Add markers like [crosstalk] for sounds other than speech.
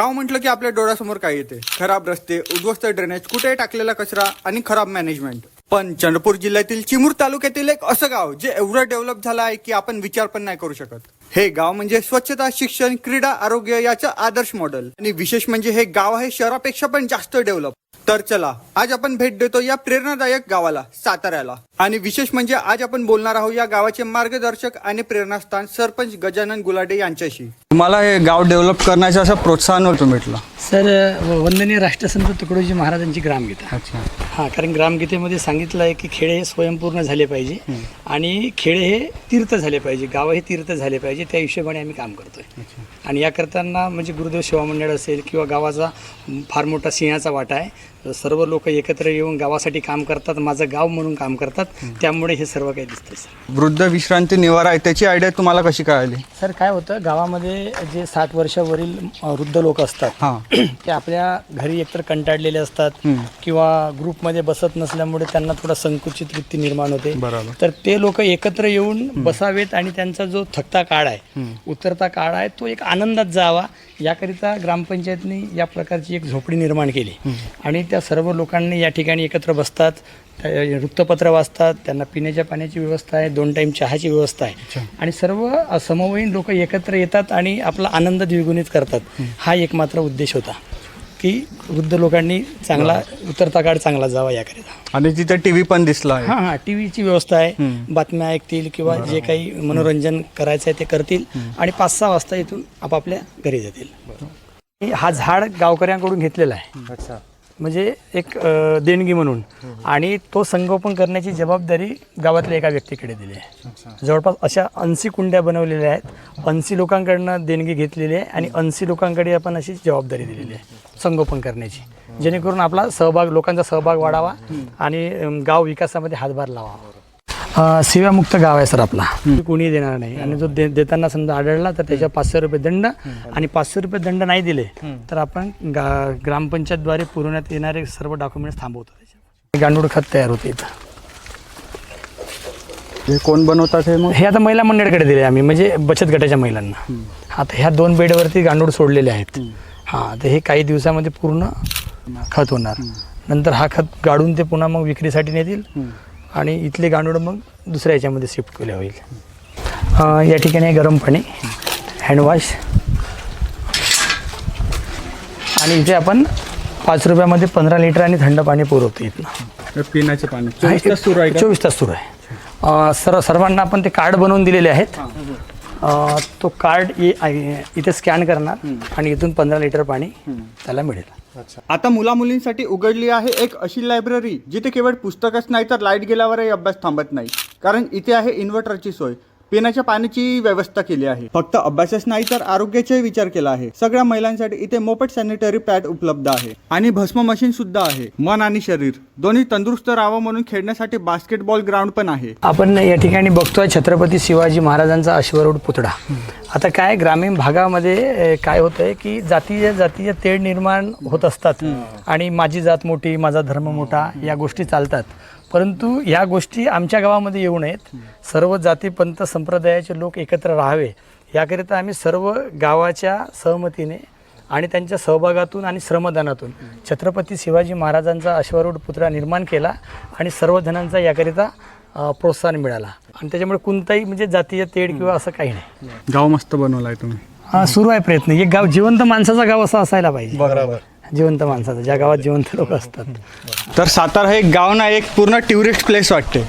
गाव म्हटलं की आपल्या डोळ्यासमोर काय येते? खराब रस्ते उद्ध्वस्त ड्रेनेज कुठे टाकलेला कचरा आणि खराब मॅनेजमेंट पण चंद्रपूर जिल्ह्यातील चिमूर तालुक्यातील एक असं गाव जे एवढं डेव्हलप झालं आहे की आपण विचार पण नाही करू शकत. हे गाव म्हणजे स्वच्छता शिक्षण क्रीडा आरोग्य याचं आदर्श मॉडेल आणि विशेष म्हणजे हे गाव आहे शहरापेक्षा पण जास्त डेव्हलप तर चला आज आपण भेट देतो या प्रेरणादायक गावाला साताऱ्याला. आणि विशेष म्हणजे आज आपण बोलणार आहोत या गावाचे मार्गदर्शक आणि प्रेरणास्थान सरपंच गजानन गुलाडे यांच्याशी. तुम्हाला हे गाव डेव्हलप करण्याचं असं प्रोत्साहन होतं भेटलं सर वंदनीय राष्ट्रसंत तुकडोजी महाराजांची ग्रामगीता. अच्छा. हां कारण ग्रामगीतेमध्ये सांगितलं आहे की खेडे हे स्वयंपूर्ण झाले पाहिजे आणि खेडे हे तीर्थ झाले पाहिजे गाव हे तीर्थ झाले पाहिजे त्या हिशोबाने आम्ही काम करतोय. आणि या करताना म्हणजे गुरुदेव सेवा मंडळ असेल किंवा गावाचा फार मोठा सिंहाचा वाटा आहे सर्व लोक एकत्र येऊन गावासाठी काम करतात माझं गाव म्हणून काम करतात. त्यामुळे हे सर्व काही दिसतंय सर. वृद्ध विश्रांती निवारा आहे त्याची आयडिया तुम्हाला कशी कळाली? सर काय होतं गावामध्ये जे साठ वर्षावरील वृद्ध लोक असतात हां. [clears throat] ते आपल्या घरी एकतर कंटाळलेले असतात किंवा ग्रुपमध्ये बसत नसल्यामुळे त्यांना थोडा संकुचित वृत्ती निर्माण होते. बरोबर. तर ते लोक एकत्र येऊन बसावेत आणि त्यांचा जो थकता काळ आहे उतरता काळ आहे तो एक आनंदात जावा याकरिता ग्रामपंचायतनी या प्रकारची एक झोपडी निर्माण केली. आणि त्या सर्व लोकांनी या ठिकाणी एकत्र बसतात वृत्तपत्र वाचतात त्यांना पिण्याच्या पाण्याची व्यवस्था आहे दोन टाईम चहाची व्यवस्था आहे. आणि सर्व समवयीन लोक एकत्र येतात आणि आपला आनंद द्विगुणित करतात. हा एकमात्र उद्देश होता. की वृद्ध लोकांनी चांगला उतरता काळ चांगला जावा याकरिता. आणि तिथे टीव्ही पण दिसला आहे. हां हां टी व्हीची व्यवस्था आहे. बातम्या ऐकतील किंवा जे काही मनोरंजन करायचं आहे ते करतील आणि पाच सहा वाजता इथून आपापल्या घरी जातील. हा झाड गावकऱ्यांकडून घेतलेला आहे. म्हणजे एक अ, देणगी म्हणून. आणि तो संगोपन करण्याची जबाबदारी गावातल्या एका व्यक्तीकडे दिली आहे. जवळपास अशा ऐंशी कुंड्या बनवलेल्या आहेत. ऐंशी लोकांकडनं देणगी घेतलेली आहे आणि ऐंशी लोकांकडे आपण अशी जबाबदारी दिलेली आहे संगोपन करण्याची. जेणेकरून आपला सहभाग लोकांचा सहभाग वाढावा आणि गाव विकासामध्ये हातभार लावावा. सेवामुक्त गाव आहे सर आपला. कोणी देणार नाही. आणि जो दे देताना समजा आढळला तर त्याच्या पाचशे रुपये दंड आणि पाचशे रुपये दंड नाही दिले तर आपण गा ग्रामपंचायतद्वारे पुरवण्यात येणारे सर्व डॉक्युमेंट्स थांबवतो. गांडूळ खत तयार होते इथं. हे कोण बनवतात हे मग? हे आता महिला मंडळाकडे दिले आम्ही म्हणजे बचत गटाच्या महिलांना. आता ह्या दोन बेडवरती गांडूळ सोडलेले आहेत. हां तर हे काही दिवसामध्ये पूर्ण खत होणार. नंतर हा खत गाडून ते पुन्हा मग विक्रीसाठी नेतील आणि इथले गांडूळ मग दुसऱ्या याच्यामध्ये शिफ्ट केले होईल. अं, या ठिकाणी आहे गरम पाणी हँडवॉश आणि इथे आपण पाच रुपयामध्ये पंधरा लिटर आणि थंड पाणी पुरवतो इथनं. पिण्याचे पाणी. चोवीस तास सुरू आहे का? चोवीस तास सुरू आहे. अं, सर्व सर्वांना आपण ते कार्ड बनवून दिलेले आहेत. अं, तो कार्ड इ- आहे- इथे स्कॅन करणार आणि इथून पंधरा लिटर पाणी त्याला मिळेल. आता मुला मुलींसाठी उघडली आहे एक अशी लायब्ररी जिथे केवळ पुस्तकच नाही तर लाइट गेल्यावरही अभ्यास थांबत नाही. कारण इथे आहे इन्व्हर्टरची सोय. पिण्याच्या पाण्याची व्यवस्था केली आहे. फक्त अभ्यासच नाही तर आरोग्याचाही विचार केला आहे. सगळ्या महिलांसाठी इथे मोफत सॅनिटरी पॅड उपलब्ध आहे. आणि भस्म मशीन सुद्धा आहे. मन आणि शरीर. दोन्ही तंदुरुस्त राहावं म्हणून खेळण्यासाठी बास्केटबॉल ग्राउंड पण आहे. आपण या ठिकाणी बघतोय छत्रपती शिवाजी महाराजांचा अश्वरूढ पुतळा. आता काय ग्रामीण भागामध्ये काय होतंय की जातीय जातीय तेढ निर्माण होत असतात. आणि माझी जात मोठी माझा धर्म मोठा या गोष्टी चालतात. परंतु या गोष्टी आमच्या गावामध्ये येऊ नयेत. सर्व जाती पंथ संप्रदायाचे लोक एकत्र राहावे. याकरिता आम्ही सर्व गावाच्या सहमतीने आणि त्यांच्या सहभागातून आणि श्रमदानातून छत्रपती शिवाजी महाराजांचा अश्वारूढ पुतळा निर्माण केला आणि सर्व जणांचा याकरिता प्रोत्साहन मिळाला. आणि त्याच्यामुळे कोणताही म्हणजे जातीय तेढ किंवा असं काही नाही. गाव मस्त बनवलाय तुम्ही. हा सुरू आहे प्रयत्न. एक गाव जिवंत माणसाचा गाव असा असायला पाहिजे. बरोबर. जिवंत माणसाचा ज्या गावात जिवंत लोक असतात. तर सातारा हे गाव ना एक पूर्ण टुरिस्ट प्लेस वाटते.